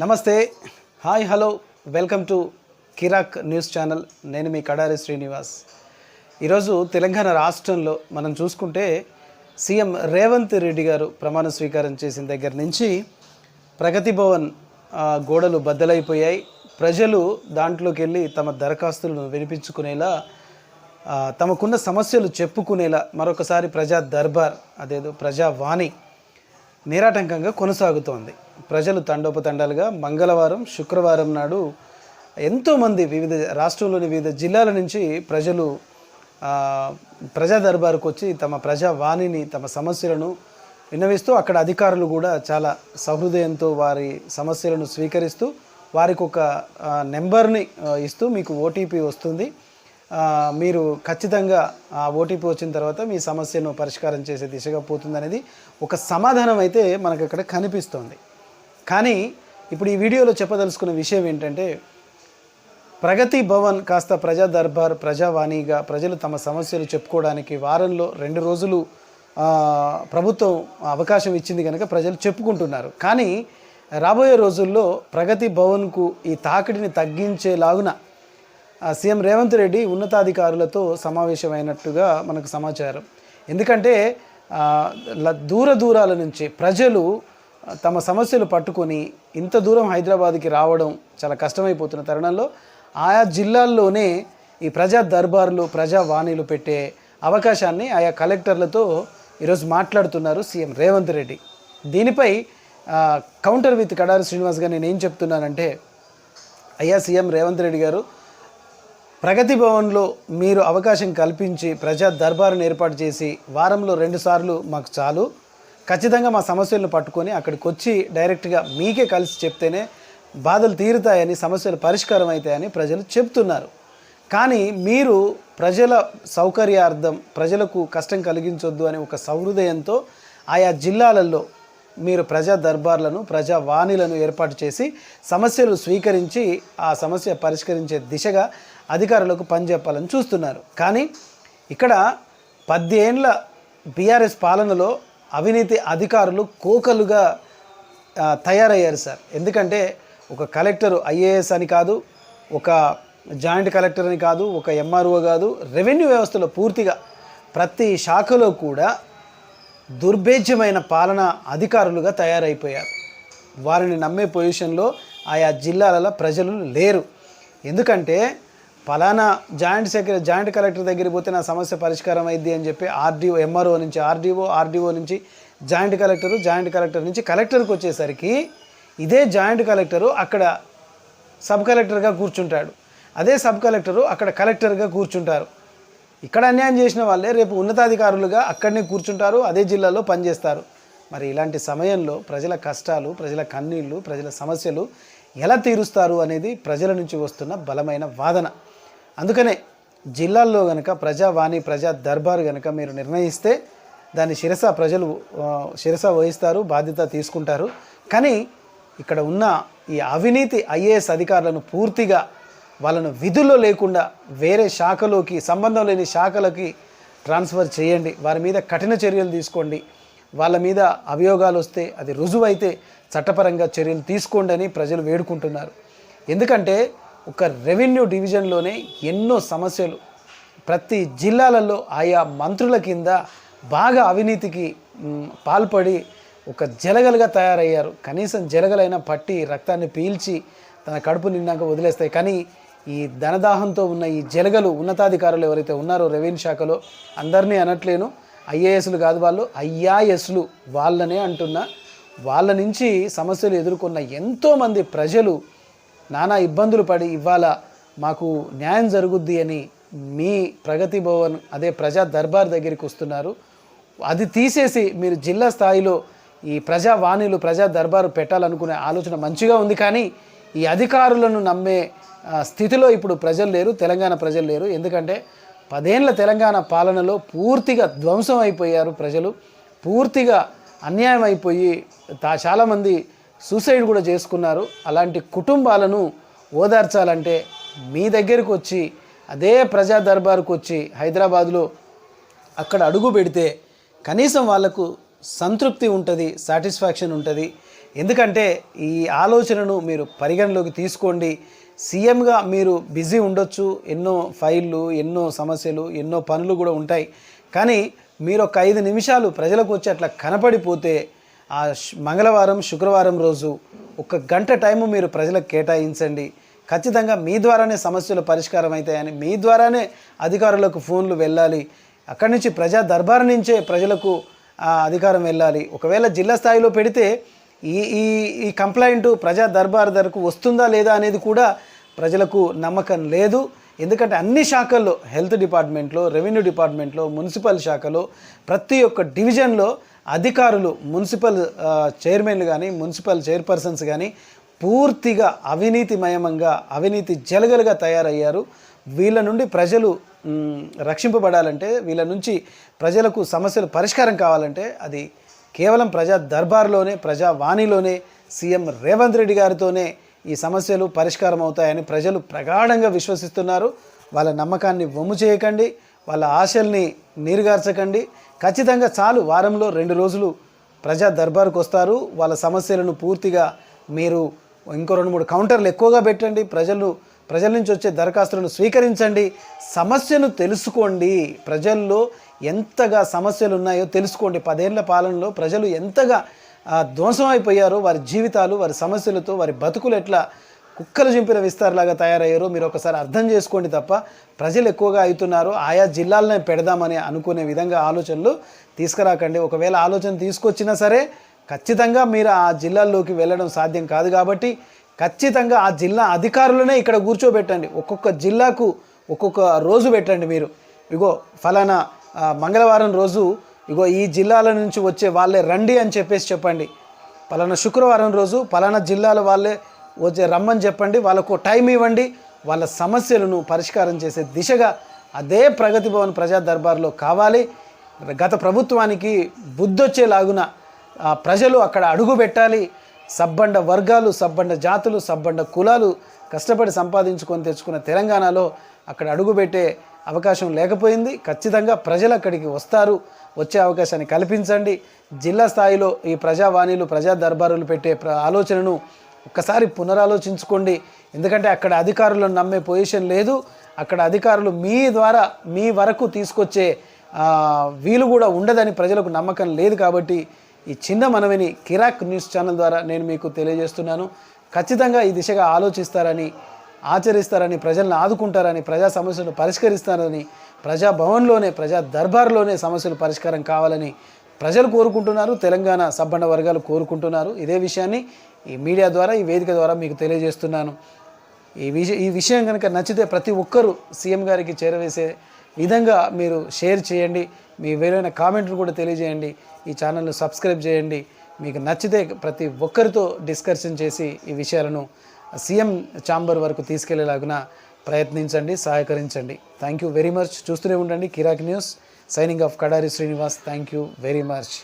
నమస్తే. Hi hello. Welcome to Kirak news channel. నేను మీ కడారి శ్రీనివాస్. ఈరోజు తెలంగాణ రాష్ట్రంలో మనం చూసుకుంటే సీఎం రేవంత్ రెడ్డి గారు ప్రమాణ స్వీకారం చేసిన దగ్గర నుంచి ప్రగతి భవన్ గోడలు బద్దలైపోయాయి. ప్రజలు దాంట్లోకి వెళ్ళి తమ దరఖాస్తులను వినిపించుకునేలా తమకున్న సమస్యలు చెప్పుకునేలా మరొకసారి ప్రజా దర్బార్ అదేదో ప్రజావాణి నిరాటంకంగా కొనసాగుతోంది. ప్రజలు తండోపతండాలుగా మంగళవారం శుక్రవారం నాడు ఎంతోమంది వివిధ రాష్ట్రంలోని వివిధ జిల్లాల నుంచి ప్రజలు ప్రజా దర్బారుకు వచ్చి తమ ప్రజావాణిని తమ సమస్యలను విన్నవిస్తూ అక్కడ అధికారులు కూడా చాలా సహృదయంతో వారి సమస్యలను స్వీకరిస్తూ వారికి ఒక నెంబర్ని ఇస్తూ మీకు ఓటీపీ వస్తుంది. మీరు ఖచ్చితంగా ఆ ఓటీపీ వచ్చిన తర్వాత మీ సమస్యను పరిష్కారం చేసే దిశగా పోతుందనేది ఒక సమాధానం అయితే మనకు ఇక్కడ కనిపిస్తోంది. కానీ ఇప్పుడు ఈ వీడియోలో చెప్పదలుచుకున్న విషయం ఏంటంటే ప్రగతి భవన్ కాస్త ప్రజా దర్బార్ ప్రజావాణిగా ప్రజలు తమ సమస్యలు చెప్పుకోవడానికి వారంలో రెండు రోజులు ప్రభుత్వం అవకాశం ఇచ్చింది కనుక ప్రజలు చెప్పుకుంటున్నారు. కానీ రాబోయే రోజుల్లో ప్రగతి భవన్కు ఈ తాకిడిని తగ్గించేలాగున సీఎం రేవంత్ రెడ్డి ఉన్నతాధికారులతో సమావేశమైనట్టుగా మనకు సమాచారం. ఎందుకంటే ల- దూర దూరాల నుంచి ప్రజలు తమ సమస్యలు పట్టుకొని ఇంత దూరం హైదరాబాద్కి రావడం చాలా కష్టమైపోతున్న తరుణంలో ఆయా జిల్లాల్లోనే ఈ ప్రజా దర్బార్లు ప్రజా వాణిలు పెట్టే అవకాశాన్ని ఆయా కలెక్టర్లతో ఈరోజు మాట్లాడుతున్నారు సీఎం రేవంత్ రెడ్డి. దీనిపై కౌంటర్ విత్ కడారి శ్రీనివాస్ గారు నేను ఏం చెప్తున్నానంటే అయ్యా సీఎం రేవంత్ రెడ్డి గారు ప్రగతి భవన్లో మీరు అవకాశం కల్పించి ప్రజా దర్బారును ఏర్పాటు చేసి వారంలో రెండుసార్లు మాకు చాలు. ఖచ్చితంగా మా సమస్యలను పట్టుకొని అక్కడికి వచ్చి డైరెక్ట్గా మీకే కలిసి చెప్తేనే బాధలు తీరుతాయని సమస్యలు పరిష్కారం అవుతాయని ప్రజలు చెప్తున్నారు కానీ మీరు ప్రజల సౌకర్యార్థం ప్రజలకు కష్టం కలిగించొద్దు అనే ఒక సౌహృదయంతో ఆయా జిల్లాలలో మీరు ప్రజా దర్బార్లను ప్రజా వాణిలను ఏర్పాటు చేసి సమస్యలు స్వీకరించి ఆ సమస్య పరిష్కరించే దిశగా అధికారులకు పనిచెప్పాలని చూస్తున్నారు. కానీ ఇక్కడ పద్దెండ్ల బీఆర్ఎస్ పాలనలో అవినీతి అధికారులు కోకలుగా తయారయ్యారు సార్. ఎందుకంటే ఒక కలెక్టర్ ఐఏఎస్ అని కాదు ఒక జాయింట్ కలెక్టర్ అని కాదు ఒక ఎంఆర్ఓ కాదు రెవెన్యూ వ్యవస్థలో పూర్తిగా ప్రతి శాఖలో కూడా దుర్భేద్యమైన పాలన అధికారులుగా తయారైపోయారు. వారిని నమ్మే పొజిషన్లో ఆయా జిల్లాలలో ప్రజలు లేరు. ఎందుకంటే ఫలానా జాయింట్ సెక్రటరీ జాయింట్ కలెక్టర్ దగ్గరికి పోతే నా సమస్య పరిష్కారం అయింది అని చెప్పి ఆర్డీఓ ఎంఆర్ఓ నుంచి ఆర్డీఓ ఆర్డీఓ నుంచి జాయింట్ కలెక్టరు జాయింట్ కలెక్టర్ నుంచి కలెక్టర్కి వచ్చేసరికి ఇదే జాయింట్ కలెక్టరు అక్కడ సబ్ కలెక్టర్గా కూర్చుంటాడు. అదే సబ్ కలెక్టరు అక్కడ కలెక్టర్గా కూర్చుంటారు. ఇక్కడ అన్యాయం చేసిన వాళ్ళే రేపు ఉన్నతాధికారులుగా అక్కడనే కూర్చుంటారు అదే జిల్లాలో పనిచేస్తారు. మరి ఇలాంటి సమయంలో ప్రజల కష్టాలు ప్రజల కన్నీళ్ళు ప్రజల సమస్యలు ఎలా తీరుస్తారు అనేది ప్రజల నుంచి వస్తున్న బలమైన వాదన. అందుకనే జిల్లాల్లో గనక ప్రజావాణి ప్రజా దర్బార్ గనక మీరు నిర్ణయిస్తే దాన్ని శిరస ప్రజలు శిరస వహిస్తారు బాధ్యత తీసుకుంటారు. కానీ ఇక్కడ ఉన్న ఈ అవినీతి ఐఏఎస్ అధికారులను పూర్తిగా వాళ్ళను విధుల్లో లేకుండా వేరే శాఖలోకి సంబంధం లేని శాఖలకి ట్రాన్స్ఫర్ చేయండి. వారి మీద కఠిన చర్యలు తీసుకోండి. వాళ్ళ మీద అభియోగాలు వస్తే అది రుజువైతే చట్టపరంగా చర్యలు తీసుకోండి అని ప్రజలు వేడుకుంటున్నారు. ఎందుకంటే ఒక రెవెన్యూ డివిజన్లోనే ఎన్నో సమస్యలు. ప్రతి జిల్లాలలో ఆయా మంత్రుల కింద బాగా అవినీతికి పాల్పడి ఒక జలగలుగా తయారయ్యారు. కనీసం జలగలైనా పట్టి రక్తాన్ని పీల్చి తన కడుపు నిండాక వదిలేస్తాయి. కానీ ఈ ధనదాహంతో ఉన్న ఈ జలగలు ఉన్నతాధికారులు ఎవరైతే ఉన్నారో రెవెన్యూ శాఖలో అందరినీ అనట్లేను. ఐఏఎస్లు కాదు వాళ్ళు ఐఆర్ఎస్లు వాళ్ళనే అంటున్నా. వాళ్ళ నుంచి సమస్యలు ఎదుర్కొన్న ఎంతోమంది ప్రజలు నానా ఇబ్బందులు పడి ఇవాళ మాకు న్యాయం జరుగుద్ది అని మీ ప్రగతి భవన్ అదే ప్రజా దర్బార్ దగ్గరికి వస్తున్నారు. అది తీసేసి మీరు జిల్లా స్థాయిలో ఈ ప్రజా వాణిలు ప్రజా దర్బారు పెట్టాలనుకునే ఆలోచన మంచిగా ఉంది కానీ ఈ అధికారులను నమ్మే స్థితిలో ఇప్పుడు ప్రజలు లేరు తెలంగాణ ప్రజలు లేరు. ఎందుకంటే పదేళ్ళ తెలంగాణ పాలనలో పూర్తిగా ధ్వంసం అయిపోయారు ప్రజలు. పూర్తిగా అన్యాయం అయిపోయి తా చాలామంది సూసైడ్ కూడా చేసుకున్నారు. అలాంటి కుటుంబాలను ఓదార్చాలంటే మీ దగ్గరకు వచ్చి అదే ప్రజా దర్బారుకు వచ్చి హైదరాబాద్లో అక్కడ అడుగు పెడితే కనీసం వాళ్ళకు సంతృప్తి ఉంటుంది సాటిస్ఫాక్షన్ ఉంటుంది. ఎందుకంటే ఈ ఆలోచనను మీరు పరిగణలోకి తీసుకోండి. సీఎంగా మీరు బిజీ ఉండొచ్చు ఎన్నో ఫైళ్ళు ఎన్నో సమస్యలు ఎన్నో పనులు కూడా ఉంటాయి. కానీ మీరు ఒక ఐదు నిమిషాలు ప్రజలకు వచ్చి అట్లా కనపడిపోతే ఆ మంగళవారం శుక్రవారం రోజు ఒక గంట టైము మీరు ప్రజలకు కేటాయించండి. ఖచ్చితంగా మీ ద్వారానే సమస్యలు పరిష్కారం అవుతాయని మీ ద్వారానే అధికారులకు ఫోన్లు వెళ్ళాలి. అక్కడి నుంచి ప్రజా దర్బార్ నుంచే ప్రజలకు అధికారం వెళ్ళాలి. ఒకవేళ జిల్లా స్థాయిలో పెడితే ఈ ఈ ఈ కంప్లైంట్ ప్రజా దర్బార్ ధరకు వస్తుందా లేదా అనేది కూడా ప్రజలకు నమ్మకం లేదు. ఎందుకంటే అన్ని శాఖల్లో హెల్త్ డిపార్ట్మెంట్లో రెవెన్యూ డిపార్ట్మెంట్లో మున్సిపల్ శాఖలో ప్రతి ఒక్క డివిజన్లో అధికారులు మున్సిపల్ చైర్మన్లు కానీ మున్సిపల్ చైర్పర్సన్స్ కానీ పూర్తిగా అవినీతిమయమంగా అవినీతి జలగలుగా తయారయ్యారు. వీళ్ళ నుండి ప్రజలు రక్షింపబడాలంటే వీళ్ళ నుంచి ప్రజలకు సమస్యలు పరిష్కారం కావాలంటే అది కేవలం ప్రజా దర్బార్లోనే ప్రజావాణిలోనే సీఎం రేవంత్ రెడ్డి గారితోనే ఈ సమస్యలు పరిష్కారం అవుతాయని ప్రజలు ప్రగాఢంగా విశ్వసిస్తున్నారు. వాళ్ళ నమ్మకాన్ని వమ్ము చేయకండి వాళ్ళ ఆశల్ని నీరుగార్చకండి. ఖచ్చితంగా చాలు వారంలో రెండు రోజులు ప్రజా దర్బార్కు వస్తారు. వాళ్ళ సమస్యలను పూర్తిగా మీరు ఇంకో రెండు మూడు కౌంటర్లు ఎక్కువగా పెట్టండి. ప్రజలు ప్రజల నుంచి వచ్చే దరఖాస్తులను స్వీకరించండి. సమస్యను తెలుసుకోండి. ప్రజల్లో ఎంతగా సమస్యలు ఉన్నాయో తెలుసుకోండి. పదేళ్ళ పాలనలో ప్రజలు ఎంతగా ధ్వంసం అయిపోయారో వారి జీవితాలు వారి సమస్యలతో వారి బతుకులు ఎట్లా కుక్కలు చింపిన విస్తారలాగా తయారయ్యారో మీరు ఒకసారి అర్థం చేసుకోండి తప్ప ప్రజలు ఎక్కువగా అవుతున్నారు ఆయా జిల్లాలనే పెడదామని అనుకునే విధంగా ఆలోచనలు తీసుకురాకండి. ఒకవేళ ఆలోచన తీసుకొచ్చినా సరే ఖచ్చితంగా మీరు ఆ జిల్లాల్లోకి వెళ్ళడం సాధ్యం కాదు కాబట్టి ఖచ్చితంగా ఆ జిల్లా అధికారులనే ఇక్కడ కూర్చోబెట్టండి. ఒక్కొక్క జిల్లాకు ఒక్కొక్క రోజు పెట్టండి మీరు. ఇగో ఫలానా మంగళవారం రోజు ఇగో ఈ జిల్లాల నుంచి వచ్చే వాళ్ళే రండి అని చెప్పేసి చెప్పండి. పలానా శుక్రవారం రోజు పలానా జిల్లాల వాళ్ళే వచ్చే రమ్మని చెప్పండి. వాళ్ళకు టైం ఇవ్వండి. వాళ్ళ సమస్యలను పరిష్కారం చేసే దిశగా అదే ప్రగతి భవన్ ప్రజా దర్బార్లో కావాలి. గత ప్రభుత్వానికి బుద్ధొచ్చేలాగున ప్రజలు అక్కడ అడుగు పెట్టాలి సబ్బండ వర్గాలు సబ్బండ జాతులు సబ్బండ కులాలు కష్టపడి సంపాదించుకొని తెచ్చుకున్న తెలంగాణలో అక్కడ అడుగుపెట్టే అవకాశం లేకపోయింది. ఖచ్చితంగా ప్రజలు అక్కడికి వస్తారు. వచ్చే అవకాశాన్ని కల్పించండి. జిల్లా స్థాయిలో ఈ ప్రజావాణిలు ప్రజా దర్బారులు పెట్టే ప్ర- ఆలోచనను ఒక్కసారి పునరాలోచించుకోండి. ఎందుకంటే అక్కడ అధికారులను నమ్మే పొజిషన్ లేదు. అక్కడ అధికారులు మీ ద్వారా మీ వరకు తీసుకొచ్చే వీలు కూడా ఉండదని ప్రజలకు నమ్మకం లేదు కాబట్టి ఈ చిన్న మనవిని కిరాక్ న్యూస్ ఛానల్ ద్వారా నేను మీకు తెలియజేస్తున్నాను. ఖచ్చితంగా ఈ దిశగా ఆలోచిస్తారని ఆచరిస్తారని ప్రజలను ఆదుకుంటారని ప్రజా సమస్యలను పరిష్కరిస్తారని ప్రజాభవన్లోనే ప్రజా దర్బార్లోనే సమస్యలు పరిష్కారం కావాలని ప్రజలు కోరుకుంటున్నారు. తెలంగాణ సబ్బండ వర్గాలు కోరుకుంటున్నారు. ఇదే విషయాన్ని ఈ మీడియా ద్వారా ఈ వేదిక ద్వారా మీకు తెలియజేస్తున్నాను. ఈ విష ఈ విషయం కనుక నచ్చితే ప్రతి ఒక్కరూ సీఎం గారికి చేరవేసే విధంగా మీరు షేర్ చేయండి మీ వేరైన కామెంట్లు కూడా తెలియజేయండి ఈ ఛానల్ను సబ్స్క్రైబ్ చేయండి. మీకు నచ్చితే ప్రతి ఒక్కరితో డిస్కషన్ చేసి ఈ విషయాలను సీఎం ఛాంబర్ వరకు తీసుకెళ్ళేలాగున ప్రయత్నించండి సహకరించండి. Thank you very much. చూస్తూనే ఉండండి. Kirak news. Signing off Kadari Srinivas. Thank you very much.